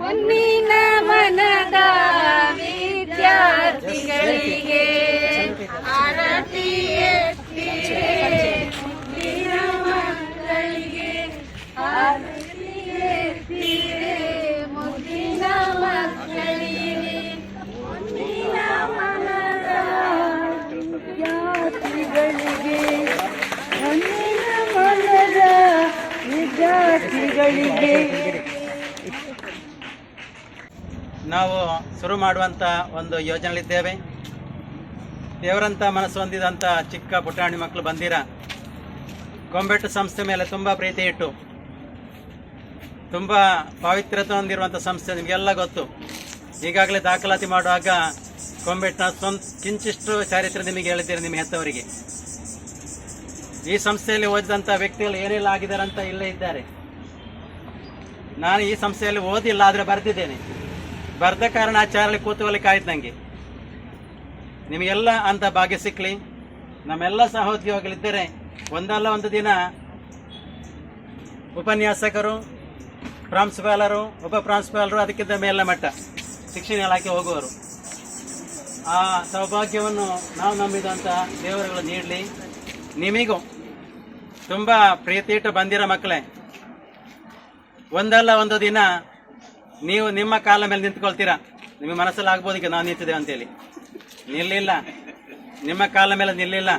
ಹೊನ್ನಿನ ಮನದ ವಿದ್ಯಾರ್ಥಿಗಳಿಗೆ ಆರತಿ ವಿದ್ಯಾರ್ಥಿಗಳಿಗೆ ನಾವು ಶುರು ಮಾಡುವಂಥ ಒಂದು ಯೋಜನೆಗಳಿದ್ದೇವೆ ದೇವರಂತ ಮನಸ್ಸು ಹೊಂದಿದಂಥ ಚಿಕ್ಕ ಪುಟಾಣಿ ಮಕ್ಕಳು ಬಂದಿರ. ಗೊಂಬೆಟ್ಟು ಸಂಸ್ಥೆ ಮೇಲೆ ತುಂಬ ಪ್ರೀತಿ ಇಟ್ಟು, ತುಂಬ ಪಾವಿತ್ರ್ಯತೆ ಹೊಂದಿರುವಂಥ ಸಂಸ್ಥೆ ನಿಮಗೆಲ್ಲ ಗೊತ್ತು. ಈಗಾಗಲೇ ದಾಖಲಾತಿ ಮಾಡುವಾಗ ಗೊಂಬೆಟ್ಟಿನ ಸ್ವಂತ, ಕಿಂಚಿಷ್ಟು ಚಾರಿತ್ರ್ಯ ನಿಮಗೆ ಹೇಳಿದ್ದೀರಿ ನಿಮ್ಮ ಹೆತ್ತವರಿಗೆ. ಈ ಸಂಸ್ಥೆಯಲ್ಲಿ ಓದಿದಂಥ ವ್ಯಕ್ತಿಗಳು ಏನೆಲ್ಲ ಆಗಿದ್ದಾರೆ ಅಂತ ಇಲ್ಲೇ ಇದ್ದಾರೆ. ನಾನು ಈ ಸಂಸ್ಥೆಯಲ್ಲಿ ಓದಿಲ್ಲ, ಆದರೆ ಬರೆದಿದ್ದೇನೆ. ಬರೆದ ಕಾರಣ ಆಚಾರಲ್ಲಿ ಚಾರಲ್ಲಿ ಕೂತ್ಕೊಳ್ಳಿಕ್ಕೆ ಆಯ್ತು ನನಗೆ ನಿಮಗೆಲ್ಲ ಅಂತ ಭಾಗ್ಯ ಸಿಕ್ಕಲಿ ನಮ್ಮೆಲ್ಲ ಸಹೋದ್ಯೋಗಿಗಳಿದ್ದರೆ ಒಂದಲ್ಲ ಒಂದು ದಿನ ಉಪನ್ಯಾಸಕರು, ಪ್ರಾಂಶುಪಾಲರು, ಉಪ ಪ್ರಾಂಶುಪಾಲರು ಅದಕ್ಕಿಂತ ಮೇಲಿನ ಮಟ್ಟ ಶಿಕ್ಷಣ ಇಲಾಖೆ ಹೋಗುವರು. ಆ ಸೌಭಾಗ್ಯವನ್ನು ನಾವು ನಂಬಿದಂಥ ದೇವರುಗಳು ನೀಡಲಿ. ನಿಮಗೂ ತುಂಬ ಪ್ರೀತಿಯಿಟ್ಟು ಬಂದಿರೋ ಮಕ್ಕಳೇ ಒಂದಲ್ಲ ಒಂದು ದಿನ ನೀವು ನಿಮ್ಮ ಕಾಲ ಮೇಲೆ ನಿಂತ್ಕೊಳ್ತೀರಾ? ನಿಮ್ಮ ಮನಸ್ಸಲ್ಲಿ ಆಗ್ಬೋದು ಈಗ ನಾವು ನಿಂತಿದ್ದೇವೆ ಅಂತೇಳಿ. ನಿಲ್ಲಿಲ್ಲ. ನಿಮ್ಮ ಕಾಲ ಮೇಲೆ ನಿಲ್ಲಿಲ್ಲ.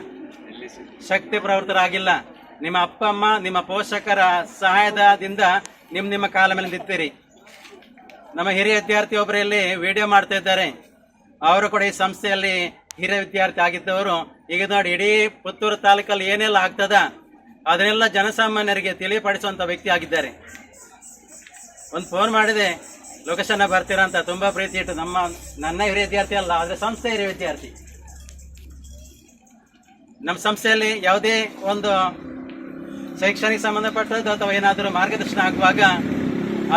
ಶಕ್ತಿ ಪ್ರವೃತ್ತರಾಗಿಲ್ಲ. ನಿಮ್ಮ ಅಪ್ಪ, ಅಮ್ಮ, ನಿಮ್ಮ ಪೋಷಕರ ಸಹಾಯದಿಂದ ನಿಮ್ಮ ನಿಮ್ಮ ಕಾಲ ಮೇಲೆ ನಿಂತೀರಿ. ನಮ್ಮ ಹಿರಿಯ ವಿದ್ಯಾರ್ಥಿ ಒಬ್ಬರಲ್ಲಿ ವಿಡಿಯೋ ಮಾಡ್ತಾ ಇದ್ದಾರೆ. ಅವರು ಕೂಡ ಈ ಸಂಸ್ಥೆಯಲ್ಲಿ ಹಿರಿಯ ವಿದ್ಯಾರ್ಥಿ ಆಗಿದ್ದವರು. ಈಗ ನೋಡಿ, ಇಡೀ ಪುತ್ತೂರು ತಾಲೂಕಲ್ಲಿ ಏನೆಲ್ಲ ಆಗ್ತದ, ಅದನ್ನೆಲ್ಲ ಜನಸಾಮಾನ್ಯರಿಗೆ ತಿಳಿಪಡಿಸುವಂತ ವ್ಯಕ್ತಿ ಆಗಿದ್ದಾರೆ. ಒಂದು ಫೋನ್ ಮಾಡಿದೆ ಲೊಕೇಶನ್ ಬರ್ತೀರಾ ಅಂತ ತುಂಬ ಪ್ರೀತಿ ಇಟ್ಟು ನಮ್ಮ, ನನ್ನ ಹಿರಿಯ ವಿದ್ಯಾರ್ಥಿ ಅಲ್ಲ, ಆದರೆ ಸಂಸ್ಥೆ ಹಿರಿಯ ವಿದ್ಯಾರ್ಥಿ. ನಮ್ಮ ಸಂಸ್ಥೆಯಲ್ಲಿ ಯಾವುದೇ ಒಂದು ಶೈಕ್ಷಣಿಕ ಸಂಬಂಧಪಟ್ಟದ್ದು ಅಥವಾ ಏನಾದರೂ ಮಾರ್ಗದರ್ಶನ ಆಗುವಾಗ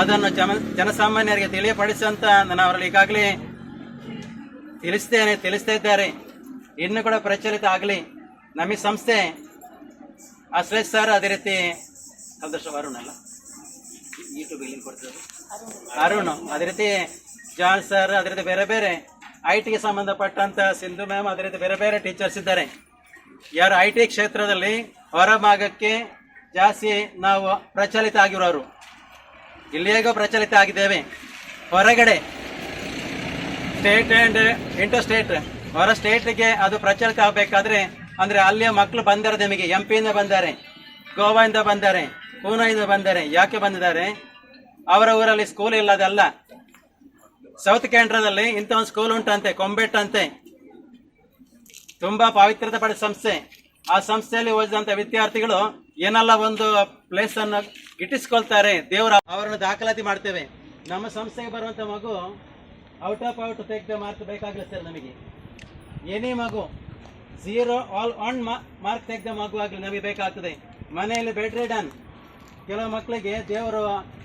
ಅದನ್ನು ಜನ, ಜನಸಾಮಾನ್ಯರಿಗೆ ತಿಳಿಯಪಡಿಸುವಂತ ನಾನು ಅವರಲ್ಲಿ ಈಗಾಗಲೇ ತಿಳಿಸ್ತೇನೆ, ತಿಳಿಸ್ತಾ ಇದ್ದಾರೆ. ಇನ್ನು ಕೂಡ ಪ್ರಚಲಿತ ಆಗಲಿ. ನಮ್ಮ ಸಂಸ್ಥೆ ಸರ್ ಅದೇ ರೀತಿ ಸಂದರ್ಶ ಅರುಣ್ ಅರುಣ್, ಅದೇ ರೀತಿ ಜಾನ್ ಸರ್ ಅದೇ ಬೇರೆ ಬೇರೆ ಐ ಟಿಗೆ ಸಂಬಂಧಪಟ್ಟಂತ ಸಿಂಧು ಮ್ಯಾಮ್ ಅದೇ ರೀತಿ ಬೇರೆ ಬೇರೆ ಟೀಚರ್ಸ್ ಇದ್ದಾರೆ. ಯಾರು ಐ ಟಿ ಕ್ಷೇತ್ರದಲ್ಲಿ ಹೊರಭಾಗಕ್ಕೆ ಜಾಸ್ತಿ ನಾವು ಪ್ರಚಲಿತ ಆಗಿರೋರು. ಇಲ್ಲಿ ಹೇಗೋ ಪ್ರಚಲಿತ ಆಗಿದ್ದೇವೆ. ಹೊರಗಡೆ ಸ್ಟೇಟ್ ಆ್ಯಂಡ್ ಇಂಟರ್ ಸ್ಟೇಟ್ ಹೊರ ಸ್ಟೇಟ್ಗೆ ಅದು ಪ್ರಚಲಿತ ಆಗಬೇಕಾದ್ರೆ, ಅಂದರೆ ಅಲ್ಲಿಯ ಮಕ್ಕಳು ಬಂದಾರೆ ನಿಮಗೆ ಎಂ ಪಿಯಿಂದ ಬಂದಾರೆ ಗೋವಾದಿಂದ ಬಂದಾರೆ ಪೂನಾಯಿಂದ ಬಂದಾರೆ, ಯಾಕೆ ಬಂದಿದ್ದಾರೆ? ಅವರ ಊರಲ್ಲಿ ಸ್ಕೂಲ್ ಇಲ್ಲದಲ್ಲ ಸೌತ್ ಕೇಂದ್ರದಲ್ಲಿ ಇಂಥ ಒಂದು ಸ್ಕೂಲ್ ಉಂಟಂತೆ ಕೊಂಬೆಟ್ ಅಂತೆ ತುಂಬಾ ಪಾವಿತ್ರ್ಯತೆ ಪಡೆದ ಸಂಸ್ಥೆ. ಆ ಸಂಸ್ಥೆಯಲ್ಲಿ ಓದಿದಂತ ವಿದ್ಯಾರ್ಥಿಗಳು ಏನೆಲ್ಲ ಒಂದು ಪ್ಲೇಸ್ ಅನ್ನು ಗಿಟ್ಟಿಸ್ಕೊಳ್ತಾರೆ ದೇವರ ಅವರನ್ನು ದಾಖಲಾತಿ ಮಾಡ್ತೇವೆ. ನಮ್ಮ ಸಂಸ್ಥೆಗೆ ಬರುವಂತ ಮಗು ಔಟ್ ಆಫ್ ಔಟ್ ತೆಗೆದ ಮಾರ್ಕ್ ಸರ್ ನಮಗೆ. ಏನೇ ಮಗು ಝೀರೋ ಆಲ್ ಆನ್ ಮಾರ್ಕ್ ತೆಗೆದ ಮಗು ಆಗಲಿ ನಮಗೆ ಬೇಕಾಗ್ತದೆ. ಮನೆಯಲ್ಲಿ ಬೆಡ್ ರಿಡನ್ ಕೆಲವು ಮಕ್ಕಳಿಗೆ ದೇವರು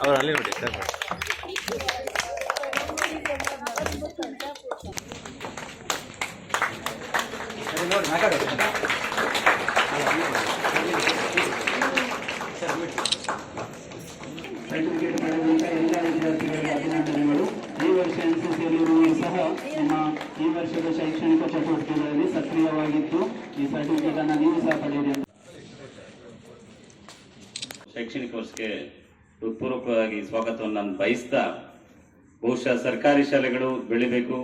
ಅವ್ರು ಅಲ್ಲಿ ನೋಡಿ ಸರ್ ನೋಡಿ ಅಭಿನಂದನೆಗಳು. ಈ ವರ್ಷ ಎನ್ ಸಿ ಸಿಯಲ್ಲಿರುವವರು ಸಹ ನಿಮ್ಮ ಈ ವರ್ಷದ ಶೈಕ್ಷಣಿಕ ಚಟುವಟಿಕೆಗಳಲ್ಲಿ ಸಕ್ರಿಯವಾಗಿದ್ದು ಈ ಸರ್ಟಿಫಿಕೇಟ್ ಅನ್ನು ನೀವು ಸಹ ಪಡೆಯಿರಿ ಅಂತ ಶೈಕ್ಷಣಿಕ ವರ್ಷಕ್ಕೆ ಹೃತ್ಪೂರ್ವಕವಾಗಿ ಸ್ವಾಗತವನ್ನು ನಾನು ಬಯಸ್ತಾ, ಬಹುಶಃ ಸರ್ಕಾರಿ ಶಾಲೆಗಳು ಬೆಳಿಬೇಕು.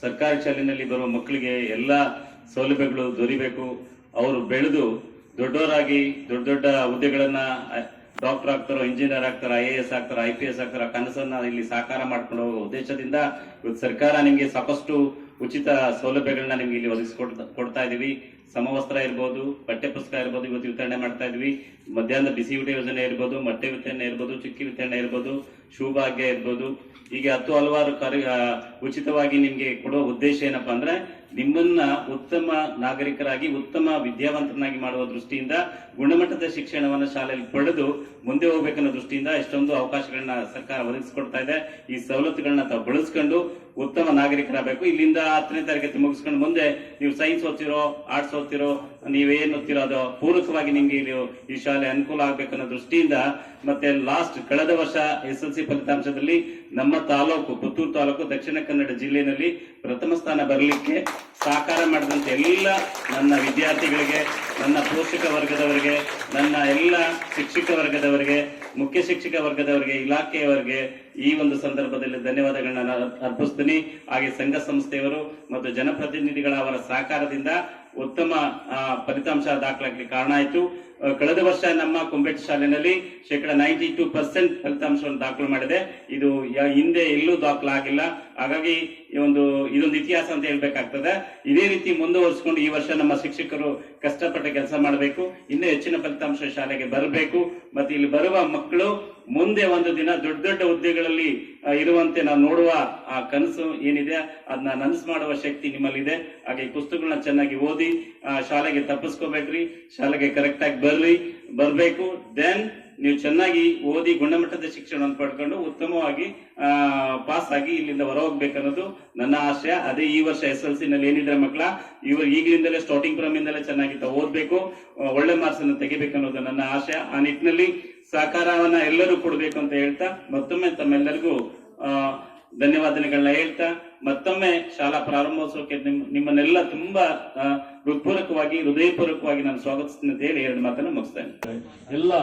ಸರ್ಕಾರಿ ಶಾಲೆಯಲ್ಲಿ ಬರುವ ಮಕ್ಕಳಿಗೆ ಎಲ್ಲ ಸೌಲಭ್ಯಗಳು ದೊರಿಬೇಕು. ಅವರು ಬೆಳೆದು ದೊಡ್ಡವರಾಗಿ ದೊಡ್ಡ ದೊಡ್ಡ ಹುದ್ದೆಗಳನ್ನ ಡಾಕ್ಟರ್ ಆಗ್ತಾರೋ, ಇಂಜಿನಿಯರ್ ಆಗ್ತಾರೋ, ಐ ಎ ಎಸ್ ಆಗ್ತಾರೋ, ಐ ಪಿ ಎಸ್ ಆಗ್ತಾರೋ, ಕನಸನ್ನ ಇಲ್ಲಿ ಸಾಕಾರ ಮಾಡ್ಕೊಂಡು ಹೋಗೋ ಉದ್ದೇಶದಿಂದ ಇವತ್ತು ಸರ್ಕಾರ ನಿಮಗೆ ಸಾಕಷ್ಟು ಉಚಿತ ಸೌಲಭ್ಯಗಳನ್ನ ನಿಮ್ಗೆ ಇಲ್ಲಿ ಒದಗಿಸ್ಕೊಡ್ತಾ ಕೊಡ್ತಾ ಇದೀವಿ. ಸಮವಸ್ತ್ರ ಇರ್ಬೋದು, ಪಠ್ಯ ಪುಸ್ತಕ ಇರ್ಬೋದು, ಇವತ್ತು ವಿತರಣೆ ಮಾಡ್ತಾ ಇದೀವಿ. ಮಧ್ಯಾಹ್ನದ ಬಿಸಿ ಊಟ ಯೋಜನೆ ಇರ್ಬೋದು, ಮೊಟ್ಟೆ ವಿತರಣೆ ಇರ್ಬೋದು, ಚುಕ್ಕಿ ವಿತರಣೆ ಇರ್ಬೋದು ಶುಭಾಗ್ಯ ಇರ್ಬೋದು. ಹೀಗೆ ಹತ್ತು ಹಲವಾರು ಕಾರ್ಯ ಉಚಿತವಾಗಿ ನಿಮ್ಗೆ ಕೊಡುವ ಉದ್ದೇಶ ಏನಪ್ಪಾ ಅಂದ್ರೆ ನಿಮ್ಮನ್ನ ಉತ್ತಮ ನಾಗರಿಕರಾಗಿ, ಉತ್ತಮ ವಿದ್ಯಾವಂತರನ್ನಾಗಿ ಮಾಡುವ ದೃಷ್ಟಿಯಿಂದ, ಗುಣಮಟ್ಟದ ಶಿಕ್ಷಣವನ್ನು ಶಾಲೆಯಲ್ಲಿ ಪಡೆದು ಮುಂದೆ ಹೋಗ್ಬೇಕನ್ನೋ ದೃಷ್ಟಿಯಿಂದ ಎಷ್ಟೊಂದು ಅವಕಾಶಗಳನ್ನ ಸರ್ಕಾರ ಒದಗಿಸಿಕೊಡ್ತಾ ಇದೆ. ಈ ಸವಲತ್ತುಗಳನ್ನ ತಾವು ಬಳಸ್ಕೊಂಡು ಉತ್ತಮ ನಾಗರಿಕರಾಗಬೇಕು. ಇಲ್ಲಿಂದ ಹತ್ತನೇ ತರಗತಿ ಮುಗಿಸ್ಕೊಂಡು ಮುಂದೆ ನೀವು ಸೈನ್ಸ್ ಓದ್ತಿರೋ, ಆರ್ಟ್ಸ್ ಓದ್ತಿರೋ, ನೀವೇನು ಓದ್ತಿರೋ ಅದು ಪೂರಕವಾಗಿ ನಿಮ್ಗೆ ಇಲ್ಲಿ ಈ ಶಾಲೆ ಅನುಕೂಲ ಆಗ್ಬೇಕನ್ನೋ ದೃಷ್ಟಿಯಿಂದ ಮತ್ತೆ ಲಾಸ್ಟ್ ಕಳೆದ ವರ್ಷ ಎಸ್ ಎಲ್ ಸಿ ಫಲಿತಾಂಶದಲ್ಲಿ ನಮ್ಮ ತಾಲೂಕು, ಪುತ್ತೂರು ತಾಲೂಕು, ದಕ್ಷಿಣ ಕನ್ನಡ ಜಿಲ್ಲೆಯಲ್ಲಿ ಪ್ರಥಮ ಸ್ಥಾನ ಬರಲಿಕ್ಕೆ ಸಹಕಾರ ಮಾಡಿದಂಥ ಎಲ್ಲ ನನ್ನ ವಿದ್ಯಾರ್ಥಿಗಳಿಗೆ, ನನ್ನ ಪೋಷಕ ವರ್ಗದವರಿಗೆ, ನನ್ನ ಎಲ್ಲ ಶಿಕ್ಷಕ ವರ್ಗದವರಿಗೆ, ಮುಖ್ಯ ಶಿಕ್ಷಕ ವರ್ಗದವರಿಗೆ, ಇಲಾಖೆಯವರಿಗೆ ಈ ಒಂದು ಸಂದರ್ಭದಲ್ಲಿ ಧನ್ಯವಾದಗಳನ್ನ ನಾನು ಅರ್ಪಿಸ್ತೀನಿ. ಹಾಗೆ ಸಂಘ ಸಂಸ್ಥೆಯವರು ಮತ್ತು ಜನಪ್ರತಿನಿಧಿಗಳ ಅವರ ಸಹಕಾರದಿಂದ ಉತ್ತಮ ಫಲಿತಾಂಶ ದಾಖಲಾಗಲಿಕ್ಕೆ ಕಾರಣ ಆಯಿತು. ಕಳೆದ ವರ್ಷ ನಮ್ಮ ಕುಂಬೆಟ್ ಶಾಲೆಯಲ್ಲಿ ಶೇಕಡ ನೈಂಟಿ ಟೂ ಪರ್ಸೆಂಟ್ ಫಲಿತಾಂಶವನ್ನು ದಾಖಲು ಮಾಡಿದೆ. ಇದು ಹಿಂದೆ ಎಲ್ಲೂ ದಾಖಲಾಗಿಲ್ಲ ಹಾಗಾಗಿ ಈ ಒಂದು, ಇದೊಂದು ಇತಿಹಾಸ ಅಂತ ಹೇಳ್ಬೇಕಾಗ್ತದೆ. ಇದೇ ರೀತಿ ಮುಂದುವರಿಸಿಕೊಂಡು ಈ ವರ್ಷ ನಮ್ಮ ಶಿಕ್ಷಕರು ಕಷ್ಟಪಟ್ಟು ಕೆಲಸ ಮಾಡಬೇಕು. ಇನ್ನೂ ಹೆಚ್ಚಿನ ಫಲಿತಾಂಶ ಶಾಲೆಗೆ ಬರಬೇಕು. ಮತ್ತೆ ಇಲ್ಲಿ ಬರುವ ಮಕ್ಕಳು ಮುಂದೆ ಒಂದು ದಿನ ದೊಡ್ಡ ದೊಡ್ಡ ಹುದ್ದೆಗಳಲ್ಲಿ ಇರುವಂತೆ ನಾವು ನೋಡುವ ಆ ಕನಸು ಏನಿದೆ, ಅದನ್ನ ನನಸು ಮಾಡುವ ಶಕ್ತಿ ನಿಮ್ಮಲ್ಲಿದೆ. ಹಾಗೆ ಈ ಪುಸ್ತಕಗಳನ್ನ ಚೆನ್ನಾಗಿ ಓದಿ ಆ, ಶಾಲೆಗೆ ತಪ್ಪಿಸ್ಕೋಬೇಕ್ರಿ ಶಾಲೆಗೆ ಕರೆಕ್ಟ್ ಆಗಿ ಬರ್ರಿ ಬರ್ಬೇಕು. ದೆನ್ ನೀವು ಚೆನ್ನಾಗಿ ಓದಿ ಗುಣಮಟ್ಟದ ಶಿಕ್ಷಣವನ್ನು ಪಡ್ಕೊಂಡು ಉತ್ತಮವಾಗಿ ಪಾಸ್ ಆಗಿ ಇಲ್ಲಿಂದ ಹೊರ ಹೋಗ್ಬೇಕನ್ನೋದು ನನ್ನ ಆಶಯ. ಅದೇ ಈ ವರ್ಷ ಎಸ್ ಎಲ್ ಸಿ ನಲ್ಲಿ ಏನಿದ್ರೆ ಮಕ್ಕಳ ಇವರು ಈಗಲಿಂದಲೇ ಸ್ಟಾರ್ಟಿಂಗ್ ಫ್ರಮ್ ಇಂದಲೇ ಚೆನ್ನಾಗಿ ಓದ್ಬೇಕು ಒಳ್ಳೆ ಮಾರ್ಕ್ಸ್ ಅನ್ನು ತೆಗಿಬೇಕನ್ನೋದು ನನ್ನ ಆಶಯ. ಆ ನಿಟ್ಟಿನಲ್ಲಿ ಸಹಕಾರವನ್ನ ಎಲ್ಲರೂ ಕೊಡಬೇಕು ಅಂತ ಹೇಳ್ತಾ ಮತ್ತೊಮ್ಮೆ ತಮ್ಮೆಲ್ಲರಿಗೂ ಧನ್ಯವಾದಗಳನ್ನ ಹೇಳ್ತಾ ಮತ್ತೊಮ್ಮೆ ಶಾಲಾ ಪ್ರಾರಂಭೋತ್ಸವಕ್ಕೆ ನಿಮ್- ನಿಮ್ಮನ್ನೆಲ್ಲ ತುಂಬಾ ಹೃತ್ಪೂರ್ವಕವಾಗಿ, ಹೃದಯಪೂರ್ವಕವಾಗಿ ನಾನು ಸ್ವಾಗತಿಸ್ತೀನಿ ಅಂತ ಹೇಳಿ ಎರಡು ಮಾತನ್ನು ಮುಗಿಸ್ತೇನೆ. ಎಲ್ಲ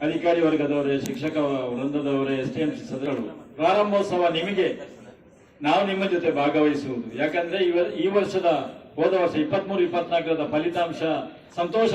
ಅಧಿಕಾರಿ ವರ್ಗದವರೇ, ಶಿಕ್ಷಕ ವೃಂದದವರೇ ಎಸ್ ಟಿ ಎಂ ಸದಸ್ಯರು, ಪ್ರಾರಂಭೋತ್ಸವ ನಿಮಗೆ, ನಾವು ನಿಮ್ಮ ಜೊತೆ ಭಾಗವಹಿಸುವುದು. ಯಾಕಂದ್ರೆ ಈ ವರ್- ಈ ವರ್ಷದ ಹೋದ ವರ್ಷ ಇಪ್ಪತ್ಮೂರು, ಇಪ್ಪತ್ನಾಲ್ಕರದ ಫಲಿತಾಂಶ ಸಂತೋಷ